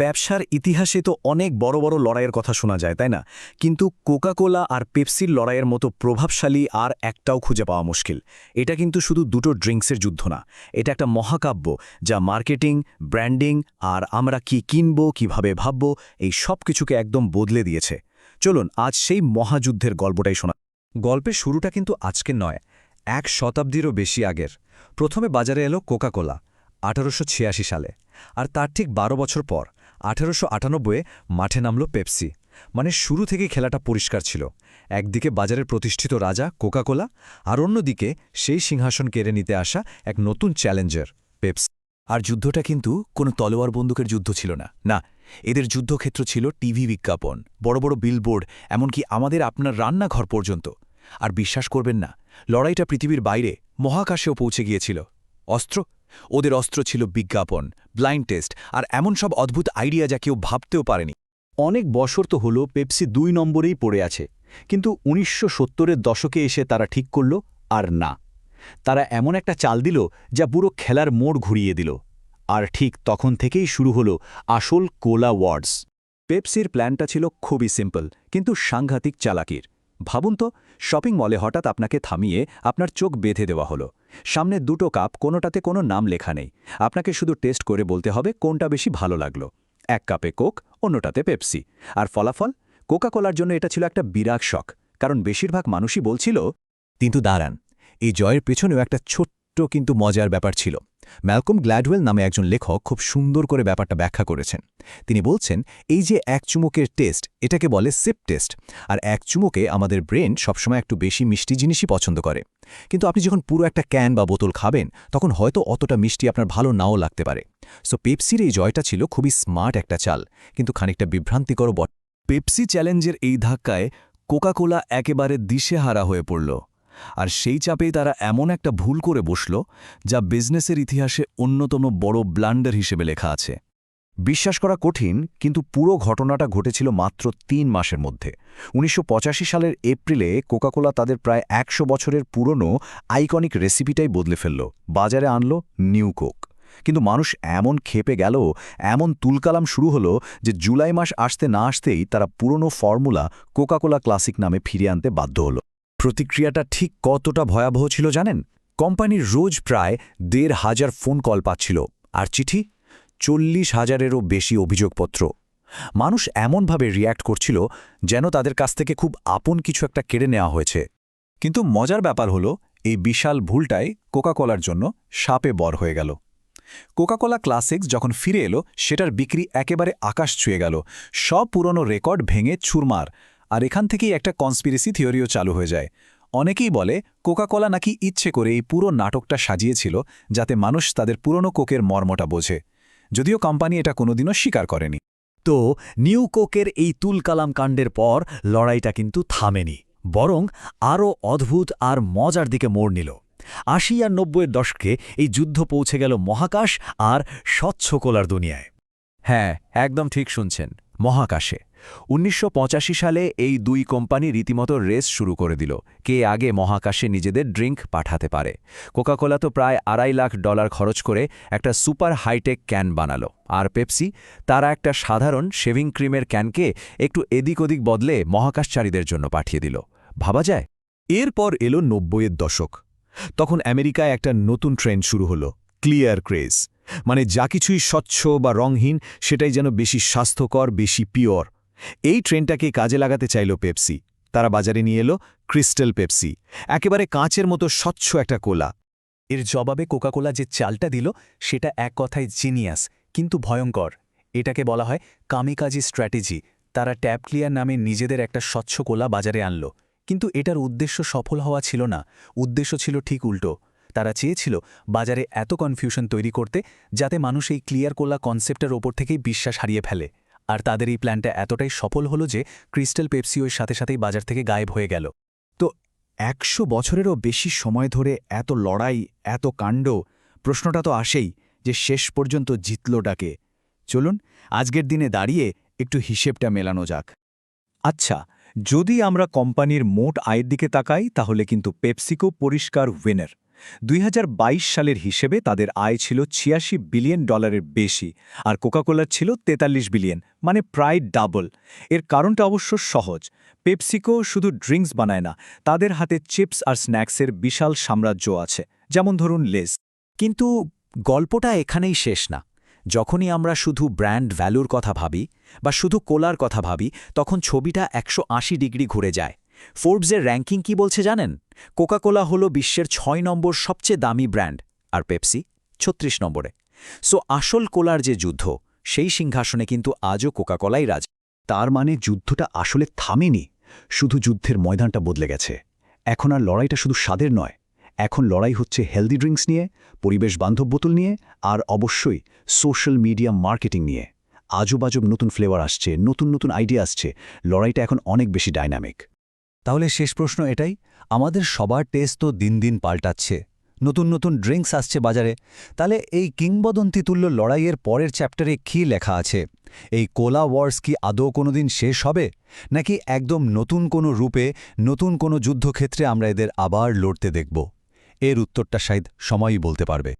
ব্যবসার ইতিহাসে তো অনেক বড় বড় লড়াইয়ের কথা শোনা যায়, তাই না? কিন্তু কোকাকোলা আর পেপসির লড়াইয়ের মতো প্রভাবশালী আর একটাও খুঁজে পাওয়া মুশকিল। এটা কিন্তু শুধু দুটো ড্রিঙ্কসের যুদ্ধ না, এটা একটা মহাকাব্য যা মার্কেটিং, ব্র্যান্ডিং আর আমরা কি কিনব, কীভাবে ভাবব, এই সব কিছুকে একদম বদলে দিয়েছে। চলুন, আজ সেই মহাযুদ্ধের গল্পটাই শোনা। গল্পের শুরুটা কিন্তু আজকে নয়, এক শতাব্দীরও বেশি আগের। প্রথমে বাজারে এলো কোকাকোলা, আঠারোশো ছিয়াশি সালে, আর তার ঠিক বারো বছর পর। আঠারোশো মাঠে নামল পেপসি। মানে শুরু থেকেই খেলাটা পরিষ্কার ছিল। একদিকে বাজারের প্রতিষ্ঠিত রাজা কোকাকোলা, আর অন্যদিকে সেই সিংহাসন কেড়ে নিতে আসা এক নতুন চ্যালেঞ্জার, পেপসি। আর যুদ্ধটা কিন্তু কোনো তলোয়ার বন্দুকের যুদ্ধ ছিল না। না, এদের যুদ্ধক্ষেত্র ছিল টিভি বিজ্ঞাপন, বড় বড় বিলবোর্ড, এমনকি আমাদের আপনার রান্নাঘর পর্যন্ত। আর বিশ্বাস করবেন না, লড়াইটা পৃথিবীর বাইরে, মহাকাশেও পৌঁছে গিয়েছিল। অস্ত্র ওদের অস্ত্র ছিল বিজ্ঞাপন ব্লাইন্ড টেস্ট আর এমন সব অদ্ভুত আইডিয়া যা কেউ ভাবতেও পারেনি। অনেক বছর তো হলো পেপসি দুই নম্বরেই পড়ে আছে, কিন্তু উনিশশো সত্তরের দশকে এসে তারা ঠিক করল আর না। তারা এমন একটা চাল দিল যা পুরো খেলার মোড় ঘুরিয়ে দিল। আর ঠিক তখন থেকেই শুরু হলো আসল কোলা ওয়ার্ডস। পেপসির প্ল্যানটা ছিল খুবই সিম্পল কিন্তু সাংঘাতিক চালাকির। ভাবুন তো, শপিং মলে হঠাৎ আপনাকে থামিয়ে আপনার চোখ বেঁধে দেওয়া হলো। সামনে দুটো কাপ, কোনোটাতে কোনো নাম লেখা নেই। আপনাকে শুধু টেস্ট করে বলতে হবে কোনটা বেশি ভালো লাগল। এক কাপে কোক, অন্যটাতে পেপসি। আর ফলাফল? কোকাকোলার জন্য এটা ছিল একটা বিরাট শখ, কারণ বেশিরভাগ মানুষই বলছিল, কিন্তু দাঁড়ান, এই জয়ের পেছনেও একটা ছোট্ট কিন্তু মজার ব্যাপার ছিল। ম্যালকম গ্ল্যাডওয়েল নামে একজন লেখক খুব সুন্দর করে ব্যাপারটা ব্যাখ্যা করেছেন। তিনি বলছেন, এই যে এক চুমুকের টেস্ট, এটাকে বলে সিপ টেস্ট, আর এক চুমুকে আমাদের ব্রেন সবসময় একটু বেশি মিষ্টি জিনিসই পছন্দ করে। কিন্তু আপনি যখন পুরো একটা ক্যান বা বোতল খাবেন, তখন হয়তো অতটা মিষ্টি আপনার ভালো নাও লাগতে পারে। সো পেপসির এই জয়টা ছিল খুবই স্মার্ট একটা চাল, কিন্তু খানিকটা বিভ্রান্তিকর বট পেপসি চ্যালেঞ্জের এই ধাক্কায় কোকাকোলা একেবারে দিশেহারা হয়ে পড়ল। আর সেই চাপেই তারা এমন একটা ভুল করে বসল, যা বিজনেসের ইতিহাসে অন্যতম বড় ব্লান্ডার হিসেবে লেখা আছে। বিশ্বাস করা কঠিন, কিন্তু পুরো ঘটনাটা ঘটেছিল মাত্র তিন মাসের মধ্যে। উনিশশো পঁচাশি সালের এপ্রিলে কোকাকোলা তাদের প্রায় একশো বছরের পুরনো আইকনিক রেসিপিটাই বদলে ফেলল। বাজারে আনলো নিউ কোক। কিন্তু মানুষ এমন খেপে গেল, এমন তুলকালাম শুরু হলো যে জুলাই মাস আসতে না আসতেই তারা পুরনো ফর্মুলা কোকাকোলা ক্লাসিক নামে ফিরিয়ে আনতে বাধ্য হল। প্রতিক্রিয়াটা ঠিক কতটা ভয়াবহ ছিল জানেন? কোম্পানির রোজ প্রায় দেড় হাজার ফোন কল পাচ্ছিল, আর চিঠি, চল্লিশ হাজারেরও বেশি অভিযোগপত্র। মানুষ এমনভাবে রিয়্যাক্ট করছিল যেন তাদের কাছ থেকে খুব আপন কিছু একটা কেড়ে নেওয়া হয়েছে। কিন্তু মজার ব্যাপার হলো, এই বিশাল ভুলটাই কোকাকোলার জন্য সাপে বর হয়ে গেল। কোকাকোলা ক্লাসিক্স যখন ফিরে এলো, সেটার বিক্রি একেবারে আকাশ ছুঁয়ে গেল। সব পুরনো রেকর্ড ভেঙে ছুরমার আর এখান থেকেই একটা কনস্পিরেসি থিওরিও চালু হয়ে যায়। অনেকেই বলে কোকাকোলা নাকি ইচ্ছে করে এই পুরো নাটকটা সাজিয়েছিল যাতে মানুষ তাদের পুরনো কোকের মর্মটা বোঝে। যদিও কোম্পানি এটা কোনোদিনও স্বীকার করেনি। তো নিউ কোকের এই তুলকালাম কাণ্ডের পর লড়াইটা কিন্তু থামেনি, বরং আরও অদ্ভুত আর মজার দিকে মোড় নিল। আশি আর নব্বইয়ের দশকে এই যুদ্ধ পৌঁছে গেল মহাকাশ আর স্বচ্ছ কোলার দুনিয়ায়। হ্যাঁ একদম ঠিক শুনছেন। মহাকাশে। উনিশশো পঁচাশি সালে এই দুই কোম্পানি রীতিমতো রেস শুরু করে দিল, কে আগে মহাকাশে নিজেদের ড্রিঙ্ক পাঠাতে পারে। কোকাকোলা তো প্রায় আড়াই লাখ ডলার খরচ করে একটা সুপার হাইটেক ক্যান বানালো, আর পেপসি, তারা একটা সাধারণ শেভিং ক্রিমের ক্যানকে একটু এদিক ওদিক বদলে মহাকাশচারীদের জন্য পাঠিয়ে দিল। ভাবা যায়? এরপর এলো নব্বইয়ের দশক। তখন আমেরিকায় একটা নতুন ট্রেন্ড শুরু হলো, ক্লিয়ার ক্রেজ। মানে যা কিছুই স্বচ্ছ বা রংহীন সেটাই যেন বেশি স্বাস্থ্যকর, বেশি পিওর। এই ট্রেনটাকে কাজে লাগাতে চাইল পেপসি। তারা বাজারে নিয়ে এলো ক্রিস্টাল পেপসি। একেবারে কাঁচের মতো স্বচ্ছ একটা কোলা। এর জবাবে কোকাকোলা যে চালটা দিল, সেটা এক কথায় জিনিয়াস, কিন্তু ভয়ঙ্কর। এটাকে বলা হয় কামিকাজি স্ট্র্যাটেজি। তারা ট্যাপ ক্লিয়ার নামে নিজেদের একটা স্বচ্ছ কোলা বাজারে আনলো। কিন্তু এটার উদ্দেশ্য সফল হওয়া ছিল না। উদ্দেশ্য ছিল ঠিক উল্টো। তারা চেয়েছিল বাজারে এত কনফিউশন তৈরি করতে যাতে মানুষ এই ক্লিয়ার কোলা কনসেপ্টের ওপর থেকেই বিশ্বাস হারিয়ে ফেলে। আর তাদের এই প্ল্যানটা এতটাই সফল হলো যে ক্রিস্টাল পেপসি ওই সাথে সাথেই বাজার থেকে গায়েব হয়ে গেল। তো একশো বছরেরও বেশি সময় ধরে এত লড়াই, এত কাণ্ড, প্রশ্নটা তো আসেই যে শেষ পর্যন্ত জিতল ডাকে চলুন আজকের দিনে দাঁড়িয়ে একটু হিসেবটা মেলানো যাক। আচ্ছা যদি আমরা কোম্পানির মোট আয়ের দিকে তাকাই তাহলে কিন্তু পেপসিকো পরিষ্কার উইনার দুই হাজার বাইশ সালের হিসেবে তাদের আয় ছিল ছিয়াশি বিলিয়ন ডলারের বেশি, আর কোকাকোলার ছিল ৪৩ বিলিয়ন মানে প্রায় ডাবল। এর কারণটা অবশ্য সহজ। পেপসিকো শুধু ড্রিঙ্কস বানায় না, তাদের হাতে চিপস আর স্ন্যাক্সের বিশাল সাম্রাজ্য আছে, যেমন ধরুন লেস। কিন্তু গল্পটা এখানেই শেষ না। যখনই আমরা শুধু ব্র্যান্ড ভ্যালুর কথা ভাবি বা শুধু কোলার কথা ভাবি, তখন ছবিটা একশো আশি ডিগ্রি ঘুরে যায়। ফোর্বসের র্যাঙ্কিং কি বলছে জানেন? কোকাকোলা হলো বিশ্বের ছয় নম্বর সবচেয়ে দামি ব্র্যান্ড আর পেপসি ছত্রিশ নম্বরে। সো আসল কোলার যে যুদ্ধ, সেই সিংহাসনে কিন্তু আজও কোকাকোলাই রাজ। তার মানে যুদ্ধটা আসলে থামেনি, শুধু যুদ্ধের ময়দানটা বদলে গেছে। এখন আর লড়াইটা শুধু স্বাদের নয়, এখন লড়াই হচ্ছে হেলদি ড্রিঙ্কস নিয়ে, পরিবেশ বান্ধব বোতল নিয়ে, আর অবশ্যই সোশ্যাল মিডিয়া মার্কেটিং নিয়ে। আজুবাজব নতুন ফ্লেভার আসছে, নতুন নতুন আইডিয়া আসছে, লড়াইটা এখন অনেক বেশি ডাইনামিক তাহলে শেষ প্রশ্ন এটাই, আমাদের সবার টেস্ট তো দিন দিন পাল্টাচ্ছে, নতুন নতুন ড্রিঙ্কস আসছে বাজারে, তাহলে এই কিংবদন্তি তুল্য লড়াইয়ের পরের চ্যাপ্টারে কী লেখা আছে? এই কোলা ওয়ার্স কি আদৌ কোনোদিন শেষ হবে? নাকি একদম নতুন কোনো রূপে, নতুন কোনো যুদ্ধক্ষেত্রে আমরা এদের আবার লড়তে দেখব? এর উত্তরটা শায়দ সময়ই বলতে পারবে।